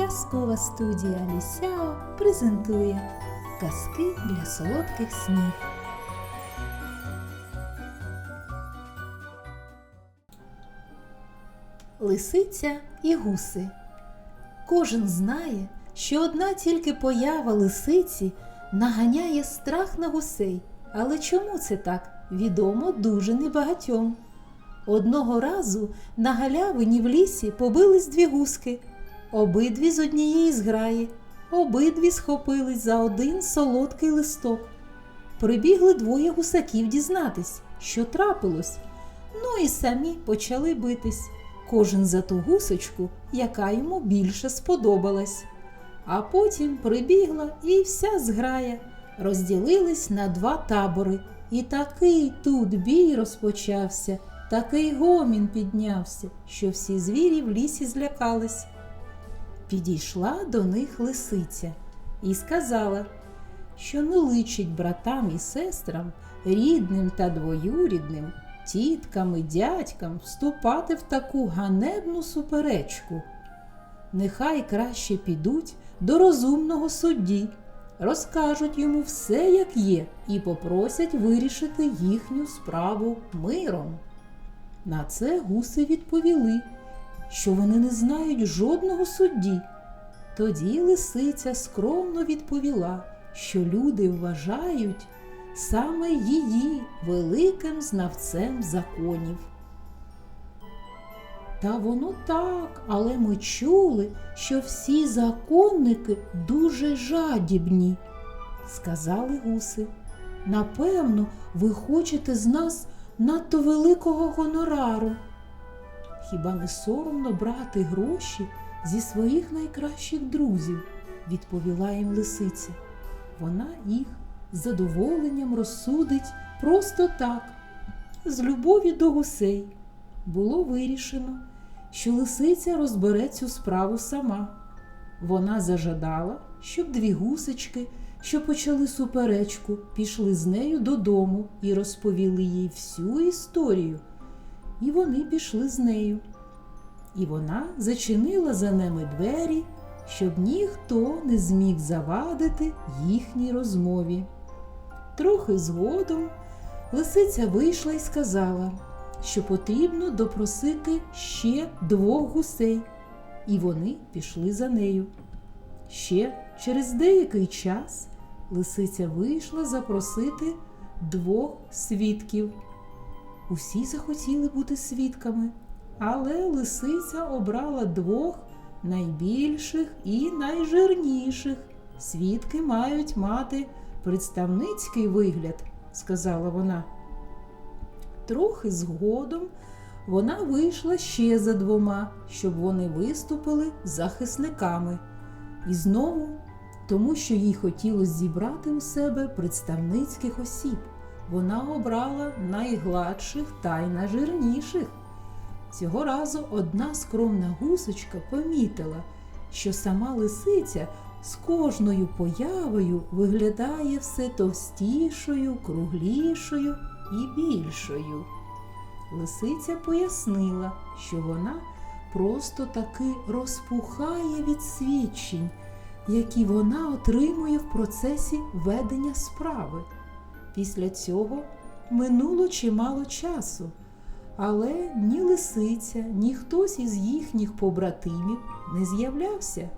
Казкова студія Лісяо презентує казки для солодких снів. Лисиця і гуси. Кожен знає, що одна тільки поява лисиці наганяє страх на гусей. Але чому це так? Відомо дуже небагатьом. Одного разу на галявині в лісі побились дві гуски, обидві з однієї зграї, обидві схопились за один солодкий листок. Прибігли двоє гусаків дізнатись, що трапилось. Ну і самі почали битись, кожен за ту гусочку, яка йому більше сподобалась. А потім прибігла і вся зграя, розділились на два табори. І такий тут бій розпочався, такий гомін піднявся, що всі звірі в лісі злякались. Підійшла до них лисиця і сказала, що не личить братам і сестрам, рідним та двоюрідним, тіткам і дядькам вступати в таку ганебну суперечку. Нехай краще підуть до розумного судді, розкажуть йому все, як є, і попросять вирішити їхню справу миром. На це гуси відповіли, що вони не знають жодного судді. Тоді лисиця скромно відповіла, що люди вважають саме її великим знавцем законів. Та воно так, але ми чули, що всі законники дуже жадібні, сказали гуси. Напевно, ви хочете з нас надто великого гонорару. Хіба не соромно брати гроші зі своїх найкращих друзів, відповіла їм лисиця. Вона їх з задоволенням розсудить просто так, з любові до гусей. Було вирішено, що лисиця розбере цю справу сама. Вона зажадала, щоб дві гусечки, що почали суперечку, пішли з нею додому і розповіли їй всю історію. І вони пішли з нею. І вона зачинила за ними двері, щоб ніхто не зміг завадити їхній розмові. Трохи згодом лисиця вийшла і сказала, що потрібно допросити ще двох гусей, і вони пішли за нею. Ще через деякий час лисиця вийшла запросити двох свідків. Усі захотіли бути свідками, але лисиця обрала двох найбільших і найжирніших. Свідки мають мати представницький вигляд, сказала вона. Трохи згодом вона вийшла ще за двома, щоб вони виступили захисниками. І знову, тому що їй хотілося зібрати у себе представницьких осіб, вона обрала найгладших та й найжирніших. Цього разу одна скромна гусочка помітила, що сама лисиця з кожною появою виглядає все товстішою, круглішою і більшою. Лисиця пояснила, що вона просто таки розпухає від свідчень, які вона отримує в процесі ведення справи. Після цього минуло чимало часу, але ні лисиця, ні хтось із їхніх побратимів не з'являвся.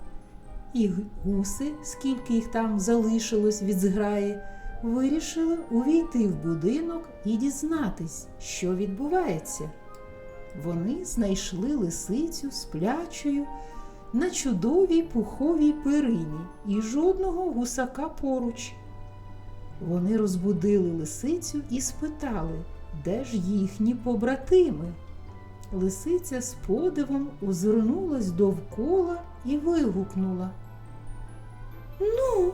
І гуси, скільки їх там залишилось від зграї, вирішили увійти в будинок і дізнатись, що відбувається. Вони знайшли лисицю сплячою на чудовій пуховій перині і жодного гусака поруч. Вони розбудили лисицю і спитали, де ж їхні побратими. Лисиця з подивом озирнулась довкола і вигукнула. Ну,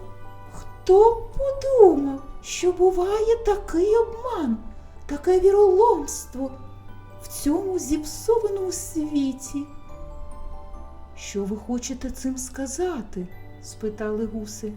хто б подумав, що буває такий обман, таке віроломство в цьому зіпсованому світі? Що ви хочете цим сказати? спитали гуси.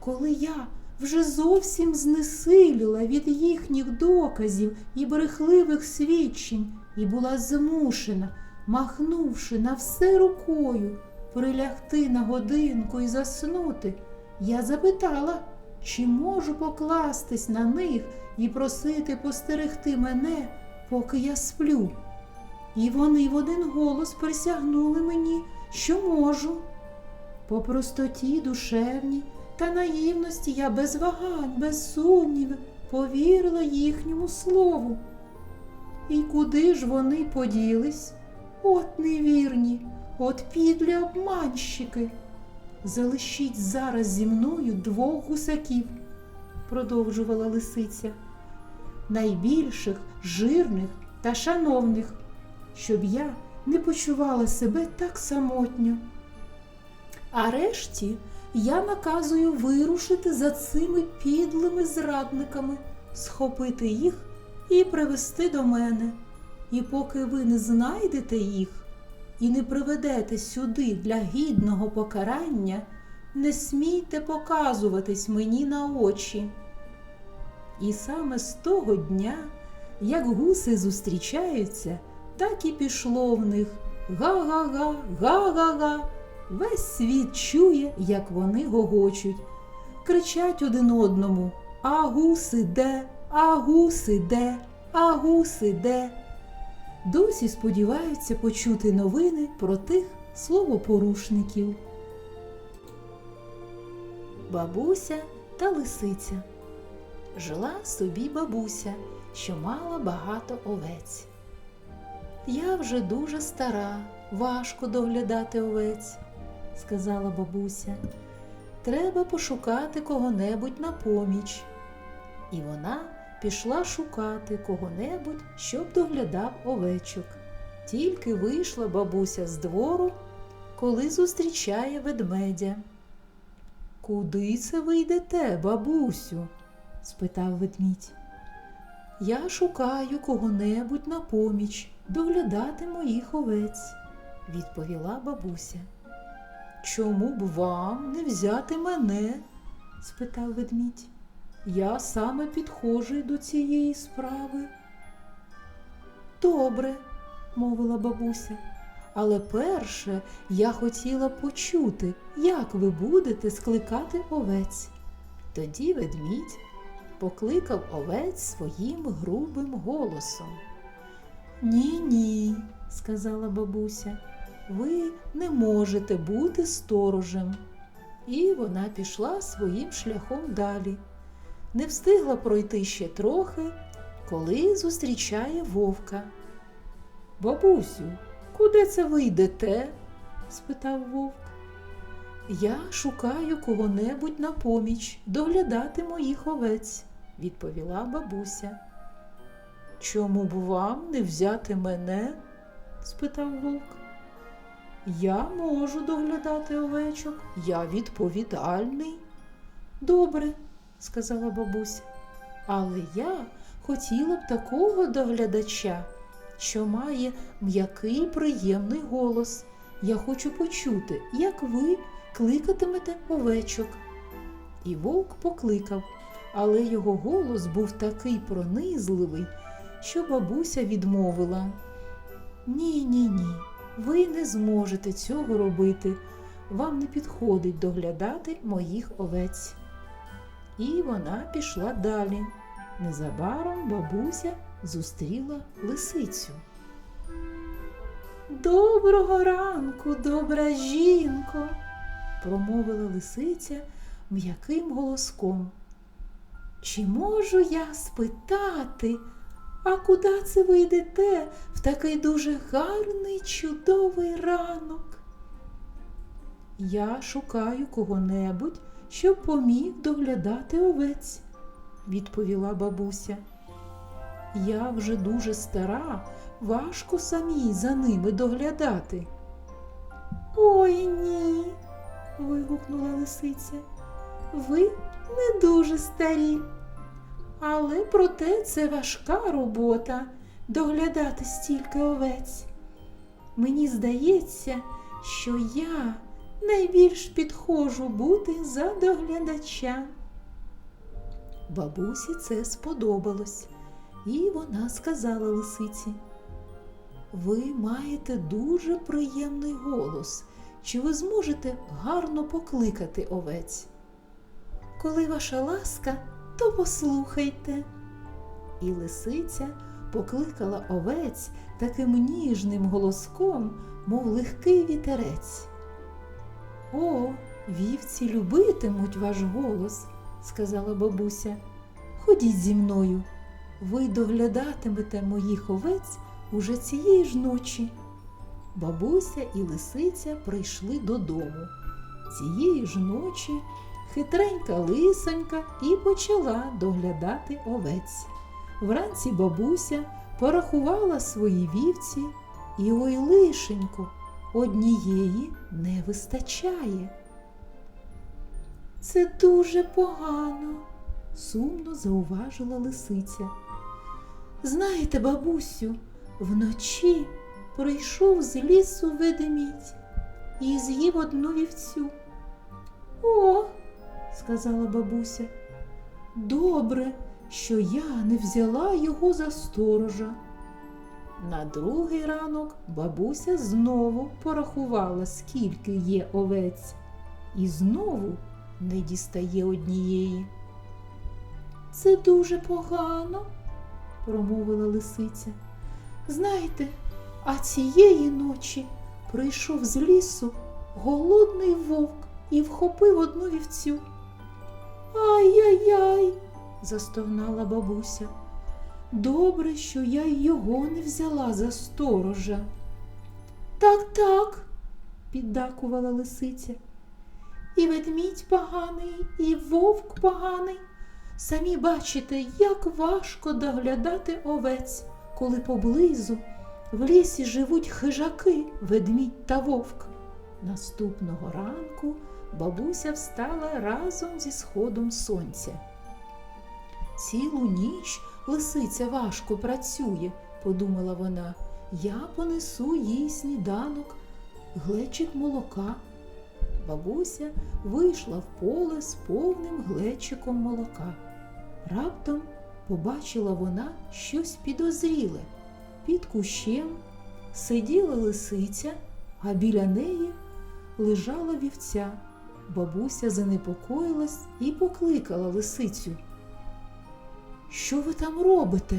Коли я вже зовсім знесиліла від їхніх доказів і брехливих свідчень і була змушена, махнувши на все рукою, прилягти на годинку і заснути, я запитала, чи можу покластись на них і просити постерегти мене, поки я сплю. І вони в один голос присягнули мені, що можу. По простоті душевній та наївності я без вагань, без сумнівів повірила їхньому слову. І куди ж вони поділись? От невірні, от підлі обманщики. Залишіть зараз зі мною двох гусаків, продовжувала лисиця, найбільших, жирних та шановних, щоб я не почувала себе так самотньо. А решті я наказую вирушити за цими підлими зрадниками, схопити їх і привести до мене. І поки ви не знайдете їх і не приведете сюди для гідного покарання, не смійте показуватись мені на очі. І саме з того дня, як гуси зустрічаються, так і пішло в них га-га-га, га-га-га. Весь світ чує, як вони гогочуть, кричать один одному А гуси де, а гуси де, а гуси де. Досі сподіваються почути новини про тих словопорушників. Бабуся та лисиця. Жила собі бабуся, що мала багато овець. Я вже дуже стара, важко доглядати овець, сказала бабуся. Треба пошукати кого-небудь на поміч. І вона пішла шукати кого-небудь, щоб доглядав овечок. Тільки вийшла бабуся з двору, коли зустрічає ведмедя. Куди це ви йдете, бабусю? спитав ведмідь. Я шукаю кого-небудь на поміч доглядати моїх овець, відповіла бабуся. Чому б вам не взяти мене? спитав ведмідь. Я саме підходжу до цієї справи. Добре, мовила бабуся, але перше я хотіла почути, як ви будете скликати овець. Тоді ведмідь покликав овець своїм грубим голосом. Ні, ні, сказала бабуся, ви не можете бути сторожем. І вона пішла своїм шляхом далі. Не встигла пройти ще трохи, коли зустрічає вовка. Бабусю, куди це ви йдете? спитав вовк. Я шукаю кого-небудь на поміч доглядати моїх овець, відповіла бабуся. Чому б вам не взяти мене? спитав вовк. Я можу доглядати овечок, я відповідальний. Добре, сказала бабуся, але я хотіла б такого доглядача, що має м'який приємний голос. Я хочу почути, як ви кликатимете овечок. І вовк покликав, але його голос був такий пронизливий, що бабуся відмовила. Ні, ні, ні, ви не зможете цього робити. Вам не підходить доглядати моїх овець. І вона пішла далі. Незабаром бабуся зустріла лисицю. Доброго ранку, добра жінко, промовила лисиця м'яким голоском. Чи можу я спитати, а куди це ви йдете в такий дуже гарний, чудовий ранок? Я шукаю кого-небудь, щоб поміг доглядати овець, відповіла бабуся. Я вже дуже стара, важко самій за ними доглядати. Ой ні. вигукнула лисиця. Ви не дуже старі. Але проте це важка робота доглядати стільки овець. Мені здається, що я найбільш підходжу бути за доглядача. Бабусі це сподобалось, і вона сказала лисиці. Ви маєте дуже приємний голос чи ви зможете гарно покликати овець. Коли ваша ласка, то послухайте. І лисиця покликала овець таким ніжним голоском, мов легкий вітерець. О, вівці любитимуть ваш голос, сказала бабуся. Ходіть зі мною. Ви доглядатимете моїх овець уже цієї ж ночі. Бабуся і лисиця прийшли додому. Цієї ж ночі хитренька лисонька і почала доглядати овець. Вранці бабуся порахувала свої вівці, і ой лишенько, однієї не вистачає. Це дуже погано, сумно зауважила лисиця. Знаєте, бабусю, вночі прийшов з лісу ведмідь і з'їв одну вівцю. О, сказала бабуся, добре, що я не взяла його за сторожа. На другий ранок бабуся знову порахувала, скільки є овець, і знову не дістає однієї. Це дуже погано, промовила лисиця. Знаєте, а цієї ночі прийшов з лісу голодний вовк і вхопив одну вівцю. Ай-яй-яй, застогнала бабуся. Добре, що я його не взяла за сторожа. Так, так, піддакувала лисиця. І ведмідь поганий, і вовк поганий. Самі бачите, як важко доглядати овець, коли поблизу в лісі живуть хижаки, ведмідь та вовк. Наступного ранку бабуся встала разом зі сходом сонця. Цілу ніч лисиця важко працює, подумала вона. Я понесу їй сніданок, глечик молока. Бабуся вийшла в поле з повним глечиком молока. Раптом побачила вона щось підозріле. Під кущем сиділа лисиця, а біля неї лежала вівця. Бабуся занепокоїлась і покликала лисицю. Що ви там робите?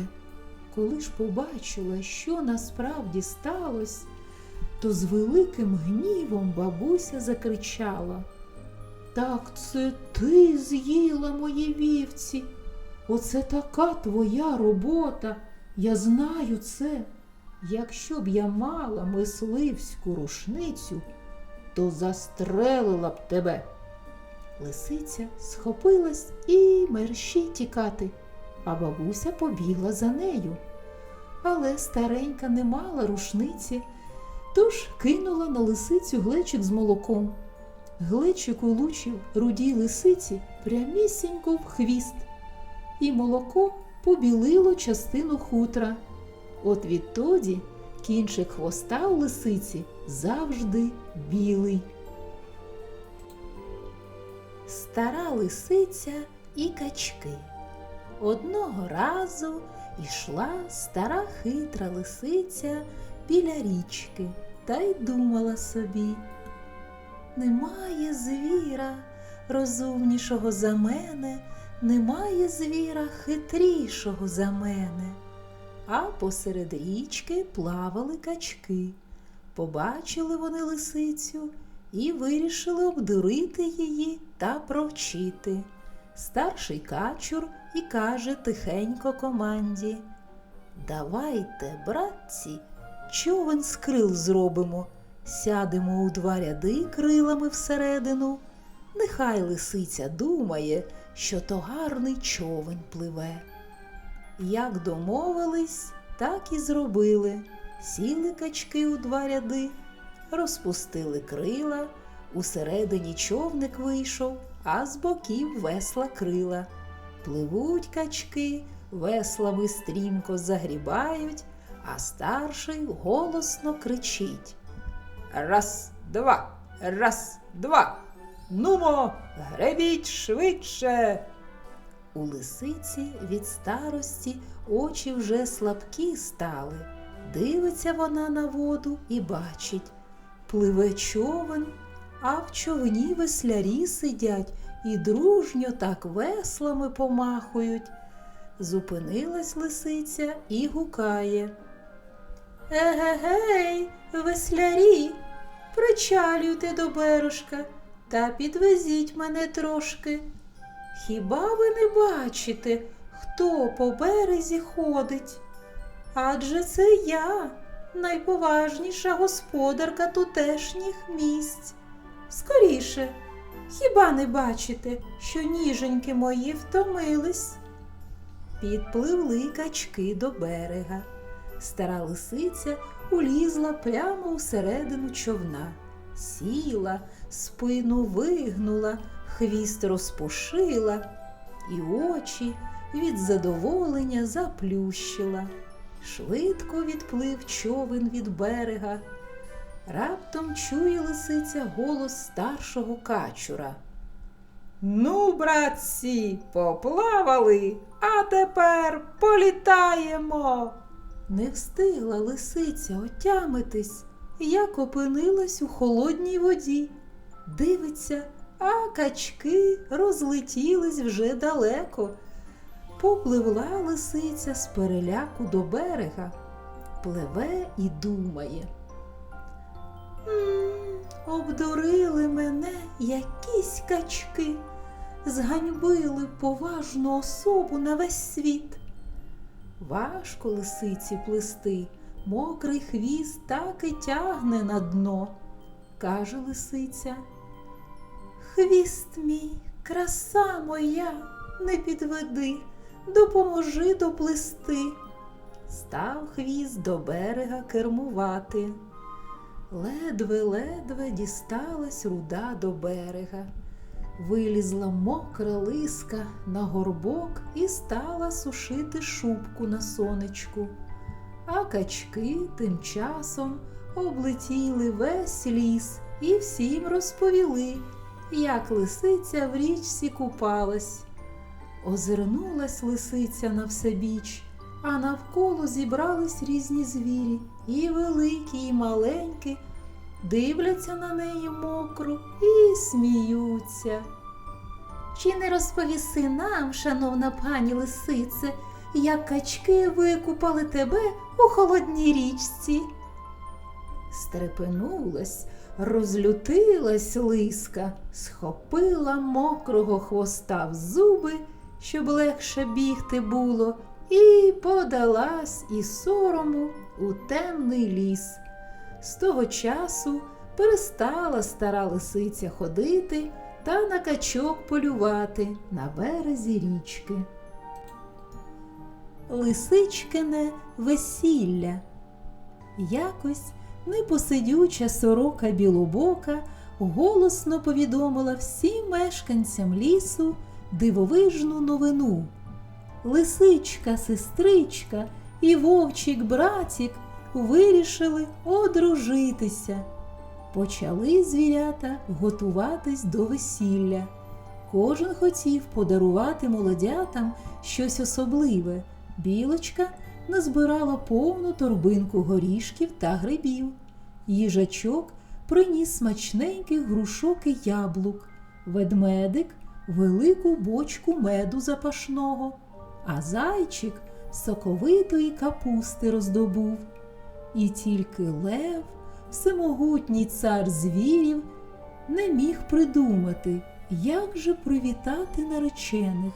Коли ж побачила, що насправді сталося, то з великим гнівом бабуся закричала. Так це ти з'їла мої вівці. Оце така твоя робота. Я знаю це. Якщо б я мала мисливську рушницю, то застрелила б тебе. Лисиця схопилась і мерщій тікати, а бабуся побігла за нею. Але старенька не мала рушниці, тож кинула на лисицю глечик з молоком. Глечик улучив рудій лисиці прямісінько в хвіст, і молоко побілило частину хутра. От відтоді кінчик хвоста у лисиці завжди білий. Стара лисиця і качки. Одного разу йшла стара хитра лисиця біля річки та й думала собі. Немає звіра розумнішого за мене, немає звіра хитрішого за мене. А посеред річки плавали качки. Побачили вони лисицю і вирішили обдурити її та провчити. Старший качур і каже тихенько команді Давайте, братці, човен з крил зробимо, сядемо у два ряди крилами всередину. Нехай лисиця думає, що то гарний човен пливе. Як домовились, так і зробили. Сіли качки у два ряди, розпустили крила, усередині човник вийшов, а з боків весла крила. Пливуть качки, веслами стрімко загрібають, а старший голосно кричить. Раз, два, раз, два. Нумо, гребіть швидше. У лисиці від старості очі вже слабкі стали. Дивиться вона на воду і бачить. пливе човен, а в човні веслярі сидять і дружньо так веслами помахують. Зупинилась лисиця і гукає. Егегей, веслярі, причалюйте до бережка та підвезіть мене трошки. Хіба ви не бачите, хто по березі ходить? Адже це я, найповажніша господарка тутешніх місць. Скоріше, хіба не бачите, що ніженьки мої втомились? Підпливли качки до берега. Стара лисиця улізла прямо всередину човна, сіла, спину вигнула, хвіст розпушила і очі від задоволення заплющила. Швидко відплив човен від берега. Раптом чує лисиця голос старшого качура. Ну, братці, поплавали, а тепер політаємо. Не встигла лисиця отямитись, як опинилась у холодній воді. Дивиться, а качки розлетілись вже далеко. Попливла лисиця з переляку до берега, пливе і думає. «М, Обдурили мене якісь качки, зганьбили поважну особу на весь світ. Важко лисиці плисти, мокрий хвіст так і тягне на дно, каже лисиця. Хвіст мій, краса моя, не підведи, допоможи доплисти. Став хвіст до берега кермувати. Ледве-ледве дісталась руда до берега. Вилізла мокра лиска на горбок і стала сушити шубку на сонечку. А качки тим часом облетіли весь ліс і всім розповіли, як лисиця в річці купалась. Озирнулась лисиця на всебіч, а навколо зібрались різні звірі, і великі, і маленькі, дивляться на неї мокру і сміються. Чи не розповіси нам, шановна пані лисице, як качки викупали тебе у холодній річці? Стрепенулась, розлютилась лиска, схопила мокрого хвоста в зуби, щоб легше бігти було, і подалась із сорому у темний ліс. З того часу перестала стара лисиця ходити та на качок полювати на березі річки. Лисичкине весілля. Якось непосидюча сорока білобока голосно повідомила всім мешканцям лісу дивовижну новину. Лисичка, сестричка і вовчик братік вирішили одружитися. Почали звірята готуватись до весілля. Кожен хотів подарувати молодятам щось особливе. Білочка назбирала повну торбинку горішків та грибів. Їжачок приніс смачненьких грушок і яблук, ведмедик велику бочку меду запашного, а зайчик соковитої капусти роздобув. І тільки лев, всемогутній цар звірів, не міг придумати, як же привітати наречених,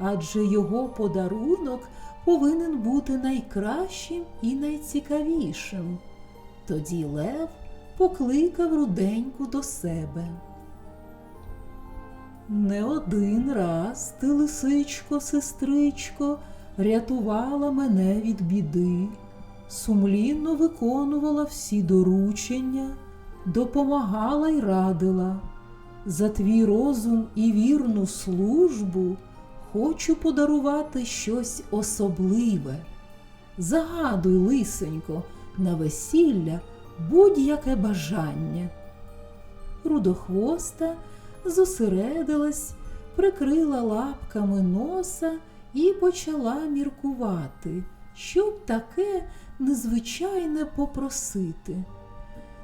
адже його подарунок повинен бути найкращим і найцікавішим. Тоді Лев покликав руденьку до себе. Не один раз ти, лисичко, сестричко, рятувала мене від біди, сумлінно виконувала всі доручення, допомагала й радила. За твій розум і вірну службу хочу подарувати щось особливе. Загадуй, лисенько, на весілля будь-яке бажання. Рудохвоста зосередилась, прикрила лапками носа і почала міркувати, щоб таке незвичайне попросити.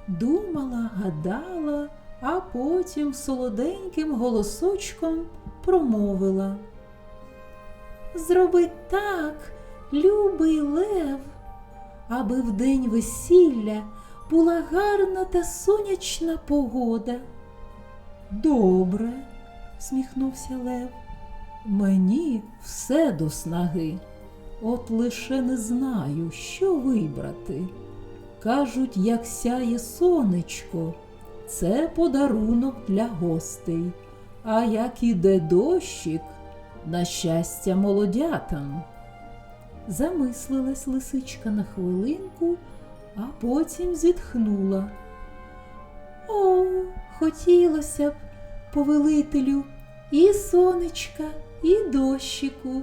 думала, гадала, а потім солоденьким голосочком промовила. Зроби так, любий лев, аби в день весілля була гарна та сонячна погода. Добре, всміхнувся Лев. Мені все до снаги. От лише не знаю, що вибрати. Кажуть, як сяє сонечко, це подарунок для гостей. А як іде дощик, на щастя молодятам. Замислилась лисичка на хвилинку, а потім зітхнула. О, хотілося б, повелителю, і сонечка, і дощику,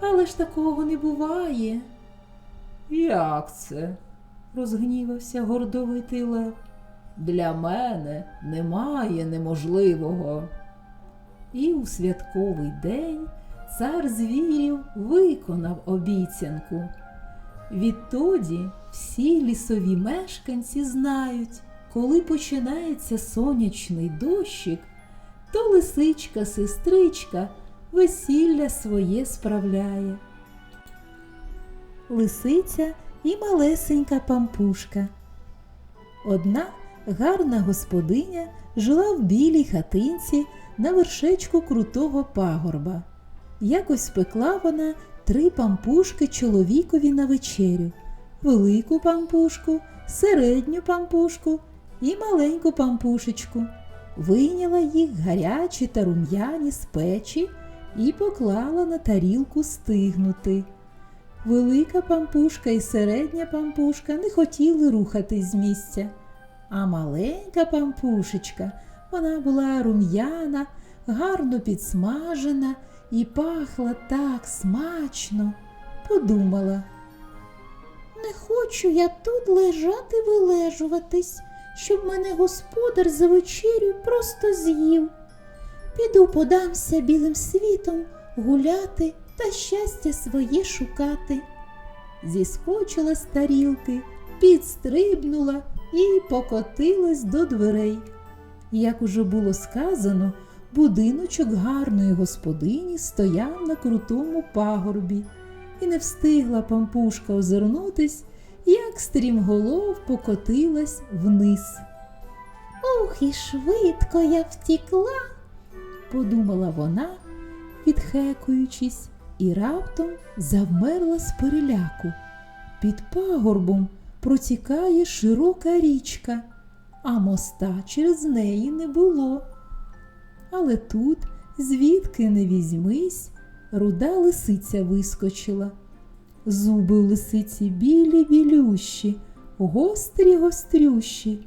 але ж такого не буває. Як це? розгнівався гордовитий лев. Для мене немає неможливого. І у святковий день цар звірів виконав обіцянку. Відтоді всі лісові мешканці знають, коли починається сонячний дощик, то лисичка, сестричка весілля своє справляє. Лисиця і малесенька пампушка. Одна гарна господиня жила в білій хатинці на вершечку крутого пагорба. Якось спекла вона три пампушки чоловікові на вечерю, велику пампушку, середню пампушку і маленьку пампушечку. Вийняла їх гарячі та рум'яні з печі і поклала на тарілку стигнути. Велика пампушка і середня пампушка не хотіли рухатись з місця. А маленька пампушечка, вона була рум'яна, гарно підсмажена і пахла так смачно. Подумала, не хочу я тут лежати вилежуватись, щоб мене господар за вечерю просто з'їв. Піду подамся білим світом гуляти та щастя своє шукати. Зіскочила з тарілки, підстрибнула і покотилась до дверей. Як уже було сказано, будиночок гарної господині стояв на крутому пагорбі, і не встигла пампушка озирнутись, як стрімголов покотилась вниз. Ох, і швидко я втікла, подумала вона, відхекуючись, і раптом завмерла з переляку. Під пагорбом протікає широка річка, а моста через неї не було. Але тут, звідки не візьмись, руда лисиця вискочила. Зуби у лисиці білі білющі, гострі гострющі,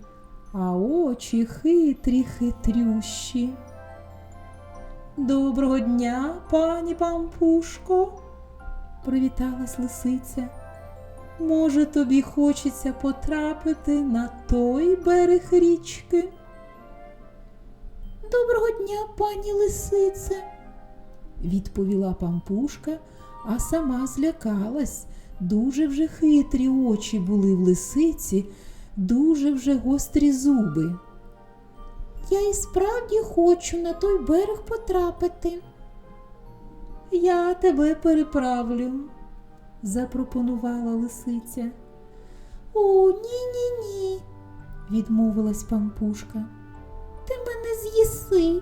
а очі хитрі хитрющі. Доброго дня, пані пампушко, привіталась лисиця. Може, тобі хочеться потрапити на той берег річки? Доброго дня, пані лисице, відповіла пампушка, а сама злякалась. Дуже вже хитрі очі були в лисиці, дуже вже гострі зуби. Я і справді хочу на той берег потрапити. Я тебе переправлю, запропонувала лисиця. О, ні, ні, ні, відмовилась пампушка. Ти мене з'їси.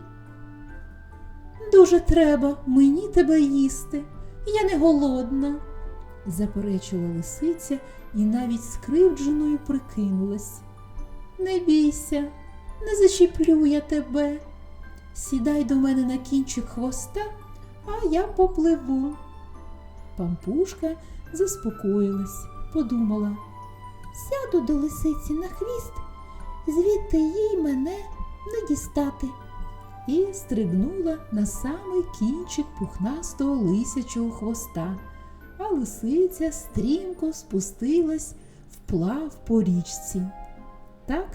Дуже треба мені тебе їсти. Я не голодна, заперечила лисиця і навіть скривдженою прикинулась. Не бійся, не зачіплю я тебе. Сідай до мене на кінчик хвоста, а я попливу. Пампушка заспокоїлась, подумала. Сяду до лисиці на хвіст, звідти їй мене не дістати. І стрибнула на самий кінчик пухнастого лисячого хвоста, а лисиця стрімко спустилась вплав по річці. Так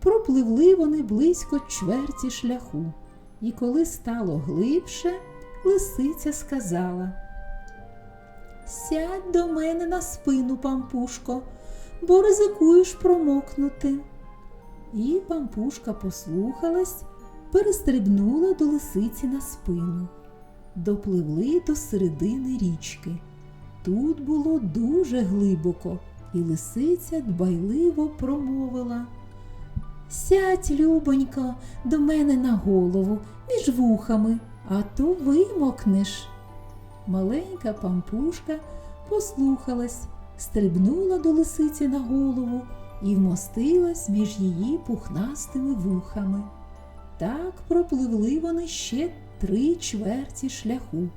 пропливли вони близько чверті шляху, і коли стало глибше, лисиця сказала Сядь до мене на спину, пампушко, бо ризикуєш промокнути. І пампушка послухалась, перестрибнула до лисиці на спину. Допливли до середини річки. Тут було дуже глибоко, і лисиця дбайливо промовила. Сядь, любонько, до мене на голову між вухами, а то вимокнеш. Маленька пампушка послухалась, стрибнула до лисиці на голову і вмостилась між її пухнастими вухами. Так пропливли вони ще три чверті шляху.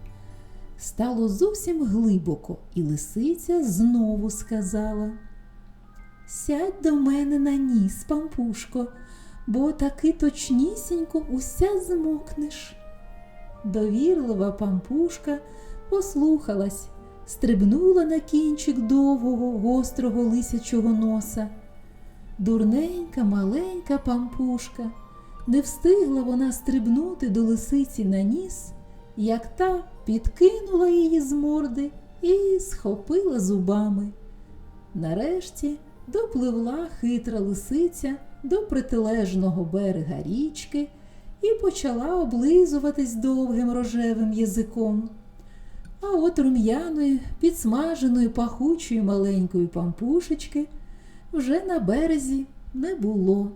Стало зовсім глибоко, і лисиця знову сказала Сядь до мене на ніс, пампушко, бо таки точнісінько уся змокнеш. Довірлива пампушка послухалась, стрибнула на кінчик довгого гострого лисячого носа. Дурненька маленька пампушка, не встигла вона стрибнути до лисиці на ніс, як та підкинула її з морди і схопила зубами. Нарешті допливла хитра лисиця до протилежного берега річки і почала облизуватись довгим рожевим язиком. А от рум'яної, підсмаженої пахучої маленької пампушечки вже на березі не було.